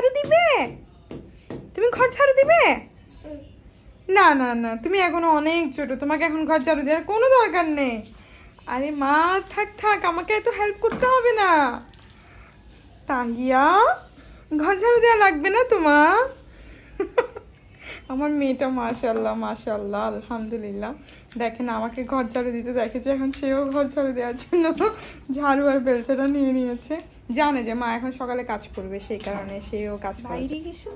ঝাড়ু দিবে? তুমি ঘর ঝাড়ু দিবে? না না না, তুমি এখনও অনেক ছোট, তোমাকে এখন ঘর ঝাড়ু দেওয়ার কোনো দরকার নেই। আরে মা, থাক থাক, আমাকে এত হেল্প করতে হবে না। তাহিয়া ঘর ঝাড়ু দেওয়া লাগবে না তোমার? আমার মেয়েটা মাশাল্লাহ মাশাল্লাহ আলহামদুলিল্লাহ। দেখেন আমাকে ঘর ঝাড়ু দিতে দেখেছে এখন সেও ঘর ঝাড়ু দেওয়ার জন্য ঝাড়ু আর বেলচাটা নিয়ে নিয়েছে। জানে যে মা এখন সকালে কাজ করবে সেই কারণে সেও কাজ করে বাইরে গেছো?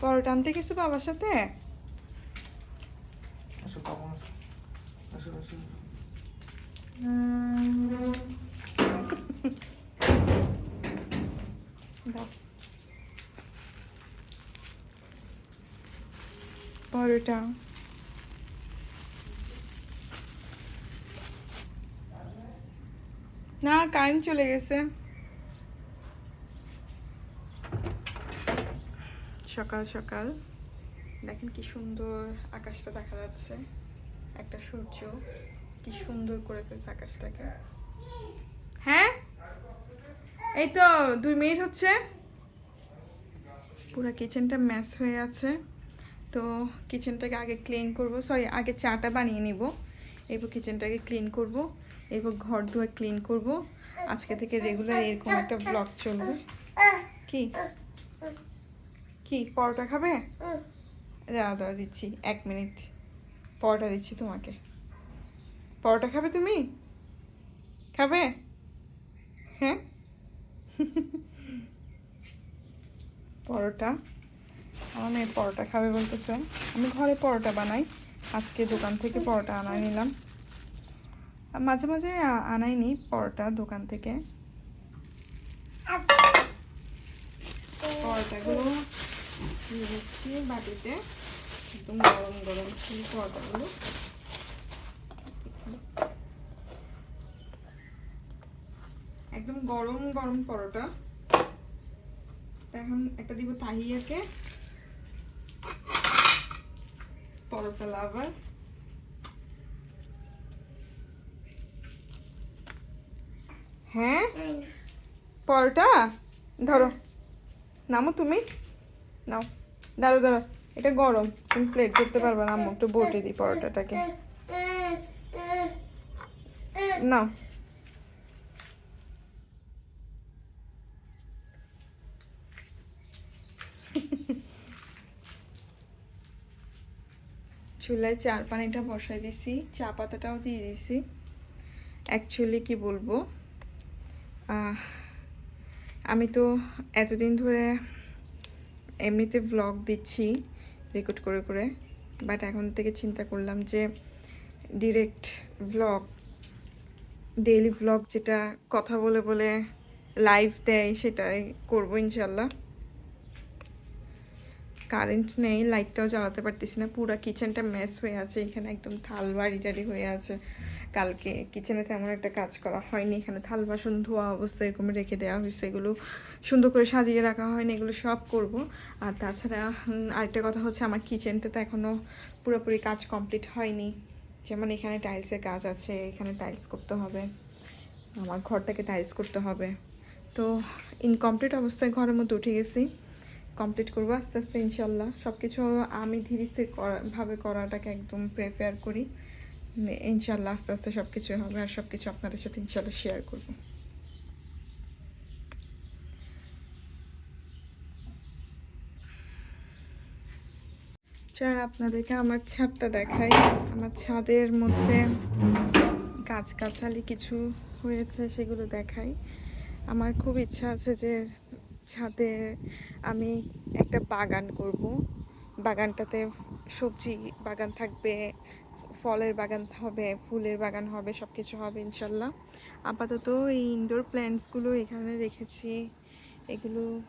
পরোটা আনতে গেছো বাবার সাথে? দাও পরোটা না কারেন্ট চলে গেছে। সকাল সকাল। দেখেন কি সুন্দর আকাশটা দেখা যাচ্ছে। একটা সূর্য। কি সুন্দর করে ফেলছে আকাশটাকে। হ্যাঁ? এই তো, দুই মিনিট হচ্ছে। পুরো কিচেনটা ম্যাচ হয়ে আছে। তো কিচেনটাকে আগে ক্লিন করব। সরি আগে চাটা বানিয়ে নিব। এরপর কিচেনটাকে ক্লিন করব। এরপর ঘর দুয়ার ক্লিন করব। আজকে থেকে রেগুলার এরকম একটা ব্লগ চলবে। কি? কি, পরোটা খাবে? দাঁড়া দিচ্ছি। এক মিনিট পরোটা দিচ্ছি তোমাকে। পরোটা খাবে তুমি? খাবে? হ্যাঁ? পরোটা। আমার মেয়ে পরোটা খাবে বলতেছে। আমি ঘরে পরোটা বানাই। আজকে দোকান থেকে পরোটা আনাই নিলাম। মাঝে মাঝে আনাইনি পরোটা দোকান থেকে। পরোটাগুলো বাটিতে। একদম গরম গরম পরোটাগুলো। একদম গরম গরম পরোটা। এখন একটা দিব তাহিয়াকে। পরোটা লাভার হ্যাঁ পরোটা ধরো নামো তুমি নাও দাঁড়ো দাঁড়ো এটা গরম তুমি প্লেট করতে পারবে না আম্মু একটু বটে দিই পরোটাটাকে নাও চুলায় চার পানিটা বসাই দিছি, চা পাতাটাও দিয়ে দিছি। অ্যাকচুয়ালি কি বলব? আমি তো এতদিন ধরে এমনিতে ব্লগ দিচ্ছি রেকর্ড করে করে বাট এখন থেকে চিন্তা করলাম যে ডিরেক্ট ব্লগ ডেইলি ব্লগ যেটা কথা বলে বলে লাইভ দেয়, সেটাই করব ইনশাল্লাহ কারেন্ট নেই লাইটটাও জ্বালাতে পারতেছি না, পুরো কিচেনটা মেস হয়ে আছে, এখানে একদম থাল বাড়ি টাড়ি হয়ে আছে। কালকে কিচেনে তেমন একটা কাজ করা হয়নি, এখানে থাল বাসন, ধোয়া অবস্থায় এরকম রেখে দেওয়া হয়েছে, এগুলো সুন্দর করে সাজিয়ে রাখা হয়নি, এগুলো সব করব। আর তাছাড়া আরেকটা কথা হচ্ছে আমার কিচেনটা তো এখনও পুরোপুরি কাজ কমপ্লিট হয়নি। যেমন এখানে টাইলসের কাজ আছে, এখানে টাইলস করতে হবে, আমার ঘরটাকে টাইলস করতে হবে। তো ইনকমপ্লিট অবস্থায় ঘরের মধ্যে উঠে গেছি। কমপ্লিট করব। আস্তে আস্তে ইনশাল্লাহ সব কিছু আমি ধীরে স্থির ভাবে করাটাকে একদম প্রেফার করি। ইনশাল্লাহ আস্তে আস্তে সব কিছু হবে আর সব কিছু আপনাদের সাথে ইনশাল্লাহ শেয়ার করব। চল আপনাদেরকে আমার ছাদটা দেখাই। আমার ছাদের মধ্যে গাছগাছালি কিছু হয়েছে সেগুলো দেখাই। আমার খুব ইচ্ছা আছে যে ছাদে আমি একটা বাগান করব। বাগানটাতে সবজি বাগান থাকবে, ফলের বাগান হবে, ফুলের বাগান হবে সব কিছু হবে ইনশাল্লাহ। আপাতত এই ইনডোর প্ল্যান্টসগুলো এখানে রেখেছি। এগুলো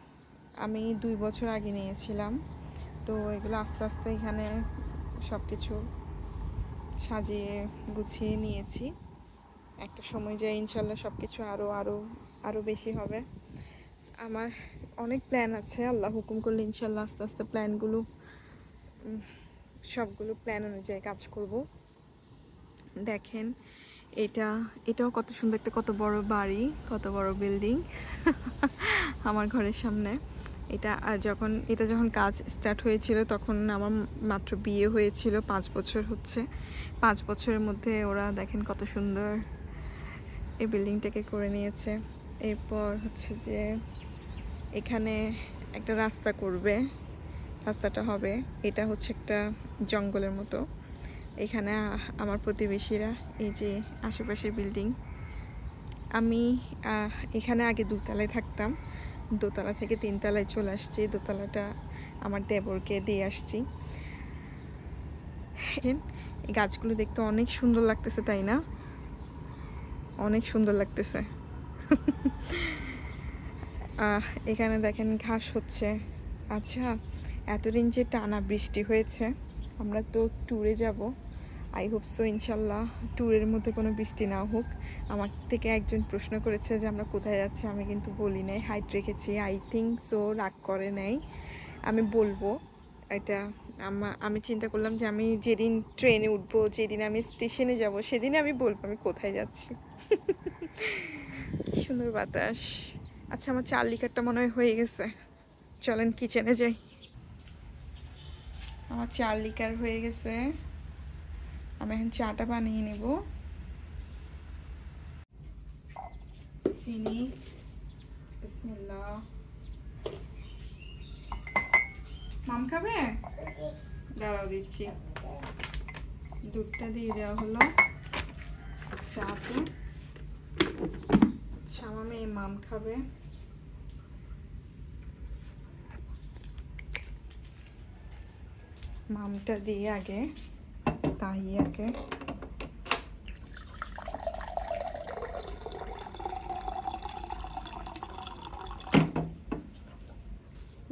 আমি দুই বছর আগে নিয়েছিলাম। তো এগুলো আস্তে আস্তে এখানে সব কিছু সাজিয়ে গুছিয়ে নিয়েছি। একটা সময় যায় ইনশাল্লাহ সব কিছু আরও আরও আরও বেশি হবে। আমার অনেক প্ল্যান আছে। আল্লাহ হুকুম করলে ইনশাল্লাহ আস্তে আস্তে প্ল্যানগুলো সবগুলো প্ল্যান অনুযায়ী কাজ করব। দেখেন এটা এটাও কত সুন্দর একটা কত বড় বাড়ি কত বড় বিল্ডিং আমার ঘরের সামনে। এটা আহ, যখন এটা যখন কাজ স্টার্ট হয়েছিল তখন আমার মাত্র বিয়ে হয়েছিল পাঁচ বছর হচ্ছে। পাঁচ বছরের মধ্যে ওরা দেখেন কত সুন্দর এই বিল্ডিংটাকে করে নিয়েছে। এরপর হচ্ছে যে এখানে একটা রাস্তা করবে, রাস্তাটা হবে, এটা হচ্ছে একটা জঙ্গলের মতো। এখানে আমার প্রতিবেশীরা, এই যে আশেপাশের বিল্ডিং। আমি এখানে আগে দুতলায় থাকতাম। দোতলা থেকে তিনতলায় চলে আসছি। দোতলাটা আমার দেবরকে দিয়ে আসছি। এই গাছগুলো দেখতে অনেক সুন্দর লাগতেছে, তাই না? অনেক সুন্দর লাগতেছে। এখানে দেখেন ঘাস হচ্ছে। আচ্ছা এতদিন যে টানা বৃষ্টি হয়েছে, আমরা তো ট্যুরে যাব। আই হোপ সো ইনশাল্লাহ ট্যুরের মধ্যে কোনো বৃষ্টি না হোক। আমার থেকে একজন প্রশ্ন করেছে যে, আমরা কোথায় যাচ্ছি? আমি কিন্তু বলি নাই হাইট রেখেছি। আই থিঙ্ক সো রাগ করে নাই। আমি বলব, এটা আমা- আমি চিন্তা করলাম যে, আমি যেদিন ট্রেনে উঠবো, যেদিন আমি স্টেশনে যাব সেদিন আমি বলব আমি কোথায় যাচ্ছি। কি সুন্দর বাতাস। আচ্ছা আমার চার লিকারটা মনে হয় হয়ে গেছে। চলেন কিচেনে যাই। আমার চার লিকার হয়ে গেছে। আমি এখন চাটা বানিয়ে নেব। চিনি। মাম খাবে? দাঁড়াও দিচ্ছি। দুধটা দিয়ে দেওয়া হলো। চাতে আচ্ছা আমার মেয়ে মাম খাবে। মামটা দিয়ে আগে তাই আগে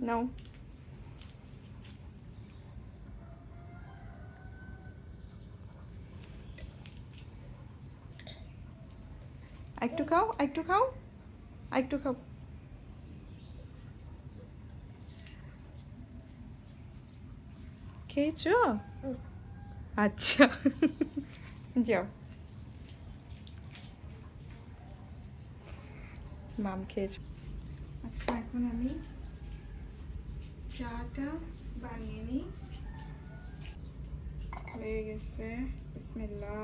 No. একটু খাও একটু খাও একটু খাও খেয়েছো? আচ্ছা। যাও। মাম খেয়েছো। আচ্ছা এখন আমি চাটা বানিয়ে নিই। হয়ে গেছে। বিসমিল্লাহ।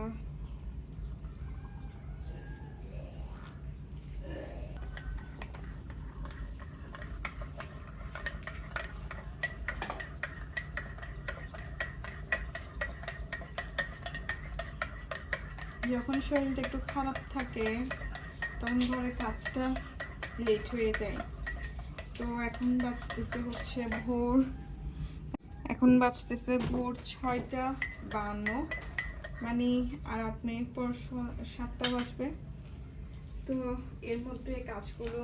যখন শরীরটা একটু খারাপ থাকে, তখন ঘরের কাজটা লেট হয়ে যায়। তো এখন বাঁচতেছে হচ্ছে ভোর। এখন বাজতেছে ভোর ছয়টা বান্ন। মানে আর আট মিনিট পর সাতটা বাজবে। তো এর মধ্যে কাজগুলো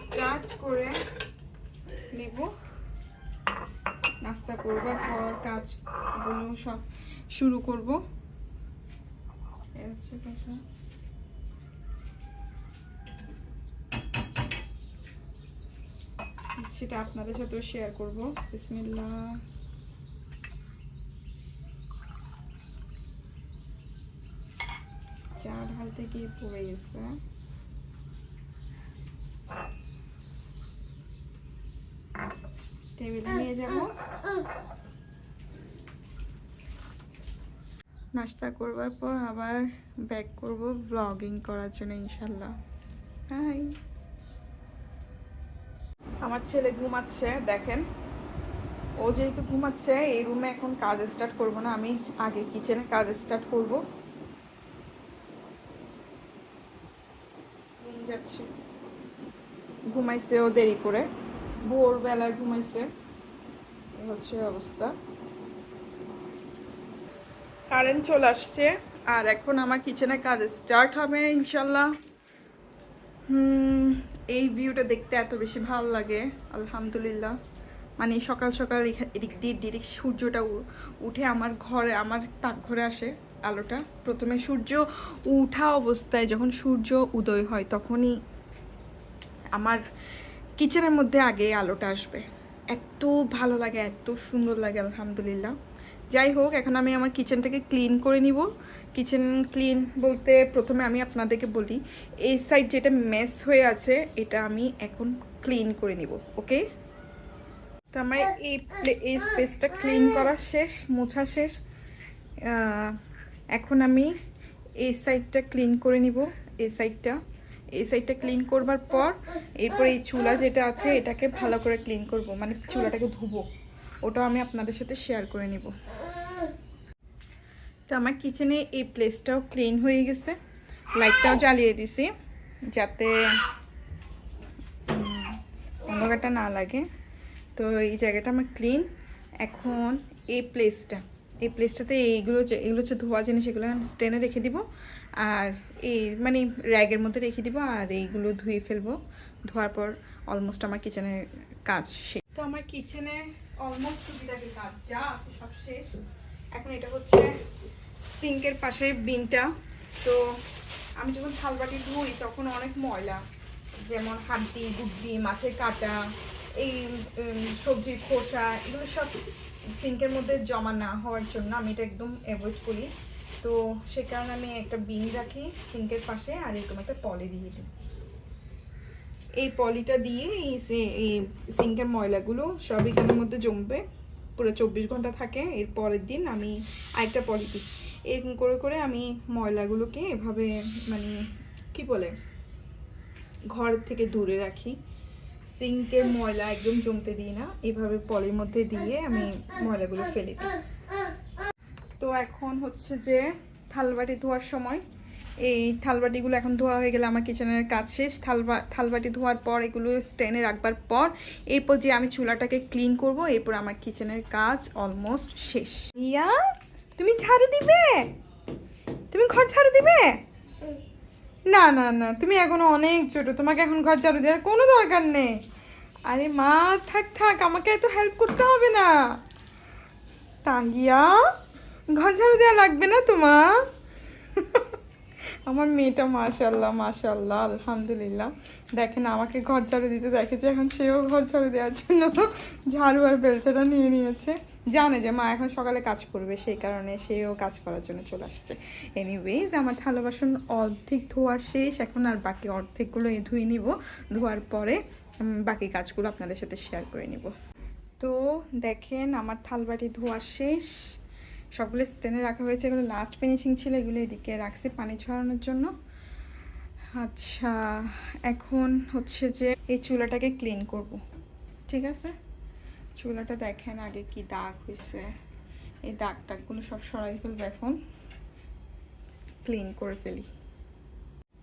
স্টার্ট করে নেব। নাস্তা করবার পর কাজগুলো সব শুরু করব। হচ্ছে কথা সেটা আপনাদের সাথেও শেয়ার করব বিসমিল্লা চা ঢালতে গিয়ে পড়ে গেছে টেবিলে নিয়ে যাব নাস্তা করবার পর আবার ব্যাক করব ব্লগিং করার জন্য ইনশাল্লাহ। হাই আমার ছেলে ঘুমাচ্ছে, দেখেন। ও যেহেতু ঘুমাচ্ছে, এই রুমে এখন কাজ স্টার্ট করব না, আমি আগে কিচেনে কাজ স্টার্ট করব। যাচ্ছে। ঘুমাইছে ও দেরি করে। ভোরবেলায় ঘুমাইছে। হচ্ছে অবস্থা। কারেন্ট চলে আসছে, আর এখন আমার কিচেনে কাজ স্টার্ট হবে ইনশাল্লাহ। এই ভিউটা দেখতে এত বেশি ভালো লাগে, আলহামদুলিল্লাহ। মানে সকাল সকাল এদিক দিয়ে ডিরেক্ট সূর্যটা উঠে আমার ঘরে আমার পাকঘরে আসে আলোটা। প্রথমে সূর্য উঠা অবস্থায় যখন সূর্য উদয় হয় তখনই আমার কিচেনের মধ্যে আগে আলোটা আসবে। এত ভালো লাগে, এত সুন্দর লাগে, আলহামদুলিল্লাহ। যাই হোক এখন আমি আমার কিচেনটাকে ক্লিন করে নিব। কিচেন ক্লিন বলতে প্রথমে আমি আপনাদেরকে বলি, এই সাইড যেটা মেস হয়ে আছে, এটা আমি এখন ক্লিন করে নিব, ওকে? তো আমার এই এই স্পেসটা ক্লিন করা শেষ, মোছা শেষ। এখন আমি এই সাইডটা ক্লিন করে নিব, এই সাইডটা এই সাইডটা ক্লিন করবার পর, এরপর এই চুলা যেটা আছে, এটাকে ভালো করে ক্লিন করব মানে চুলাটাকে ধুবো। ওটাও আমি আপনাদের সাথে শেয়ার করে নিব। তো আমার কিচেনে এই প্লেসটাও ক্লিন হয়ে গেছে। লাইটটাও জ্বালিয়ে দিছি, যাতে অন্ধকারটা না লাগে। তো এই জায়গাটা আমার ক্লিন এখন এই প্লেসটা এই প্লেসটাতে এইগুলো এগুলো হচ্ছে ধোয়া জিনিস, এগুলো স্টেনে রেখে দিব। আর এই মানে র্যাগের মধ্যে রেখে দিব, আর এইগুলো ধুয়ে ফেলব। ধোয়ার পর অলমোস্ট আমার কিচেনের কাজ শেষ। তো আমার কিচেনে অলমোস্ট টুকিটাকি কাজ, যা আছে সব শেষ। এখন এটা হচ্ছে সিঙ্কের পাশে বিনটা তো আমি যখন থালবাটি ধুই, তখন অনেক ময়লা, যেমন হাড্ডি, গুড্ডি, মাছের কাটা, এই সবজির খোসা, এগুলো সব সিঙ্কের মধ্যে জমা না হওয়ার জন্য আমি এটা একদম অ্যাভয়েড করি। তো সে কারণে আমি একটা বিন রাখি সিঙ্কের পাশে আর এরকম একটা পলি দিয়ে দিই। এই পলিটা দিয়ে এই সিঙ্কের ময়লাগুলো সব এখানের মধ্যে জমবে? পুরো চব্বিশ ঘণ্টা থাকে, এর পরের দিন আমি আরেকটা পলি দিই। এরকম করে করে আমি ময়লাগুলোকে এভাবে মানে কি বলে, ঘর থেকে দূরে রাখি। সিঙ্কের ময়লা একদম জমতে দিই না, এভাবে পলির মধ্যে দিয়ে আমি ময়লাগুলো ফেলে দিই। তো এখন হচ্ছে যে থালবাটি ধোয়ার সময় এই থালবাটিগুলো এখন ধোয়া হয়ে গেলে আমার কিচেনের কাজ শেষ। থালবা, থালবাটি ধোয়ার পর এগুলো স্টেনে রাখবার পর এরপর যে আমি চুলাটাকে ক্লিন করব, এরপর আমার কিচেনের কাজ অলমোস্ট শেষ। ইয়া তুমি ঝাড়ু দিবে? তুমি ঘর ঝাড়ু দিবে? না না না, তুমি এখনও অনেক ছোট, তোমাকে এখন ঘর ঝাড়ু দেওয়ার কোনো দরকার নেই। আরে মা, থাক থাক, আমাকে এত হেল্প করতে হবে না। তাহিয়া ঘর ঝাড়ু দেওয়া লাগবে না তোমার? আমার মেয়েটা মাশাল্লাহ মাশাল্লাহ আলহামদুলিল্লাহ। দেখেন আমাকে ঘর ঝাড়ু দিতে দেখেছে, এখন সেও ঘর ঝাড়ু দেওয়ার জন্য ঝাড়ু আর বেলচাটা নিয়ে নিয়েছে। জানে যে মা এখন সকালে কাজ করবে, সেই কারণে সেও কাজ করার জন্য চলে আসছে। এনিওয়েজ আমার থালা বাসন অর্ধেক ধোয়া শেষ, এখন আর বাকি অর্ধেকগুলো ধুয়ে নিব। ধোয়ার পরে বাকি কাজগুলো আপনাদের সাথে শেয়ার করে নিব। তো দেখেন, আমার থালবাটি ধোয়া শেষ। সবগুলো স্টেনে রাখা হয়েছে। এগুলো লাস্ট ফিনিশিং ছিল, এগুলো এদিকে রাখছি পানি ছড়ানোর জন্য। আচ্ছা এখন হচ্ছে যে এই চুলাটাকে ক্লিন করব। ঠিক আছে? চুলাটা দেখেন আগে কি দাগ হয়েছে। এই দাগ টাগগুলো সব সরাই ফেলব এখন। ক্লিন করে ফেলি।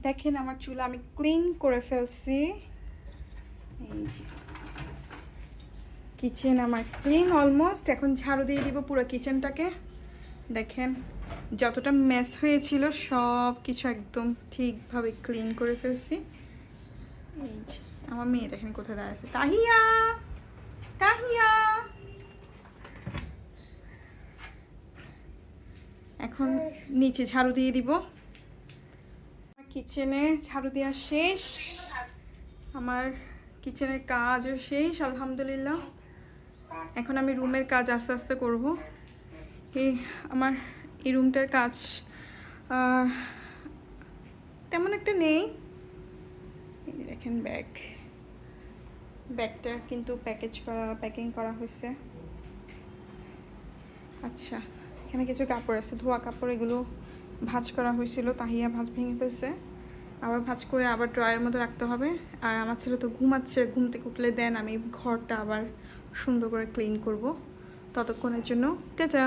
দেখেন আমার চুলা আমি ক্লিন করে ফেলছি। কিচেন আমার ক্লিন অলমোস্ট এখন ঝাড়ু দিয়ে দিব পুরো কিচেনটাকে দেখেন, যতটা মেস হয়েছিল সব কিছু একদম ঠিকভাবে ক্লিন করে ফেলছি। এই যে, আমার মেয়ে দেখেন কোথায় দাঁড়াচ্ছে তাহিয়া! তাহিয়া! এখন নিচে ঝাড়ু দিয়ে দিব। কিচেনে ঝাড়ু দেওয়া শেষ। আমার কিচেনের কাজও শেষ, আলহামদুলিল্লাহ। এখন আমি রুমের কাজ আস্তে আস্তে করব। এই আমার এই রুমটার কাজ তেমন একটা নেই। দেখেন ব্যাগ ব্যাগটা কিন্তু প্যাকেজ করা প্যাকিং করা হয়েছে। আচ্ছা এখানে কিছু কাপড় আছে, ধোয়া কাপড় এগুলো ভাঁজ করা হয়েছিল, তাহিয়া ভাঁজ ভেঙে ফেলছে। আবার ভাঁজ করে আবার ড্রয়ের মধ্যে রাখতে হবে। আর আমার ছেলে তো ঘুমাচ্ছে, ঘুম থেকে উঠলে দেন, আমি ঘরটা আবার সুন্দর করে ক্লিন করব। ততক্ষণের জন্য, টাটা!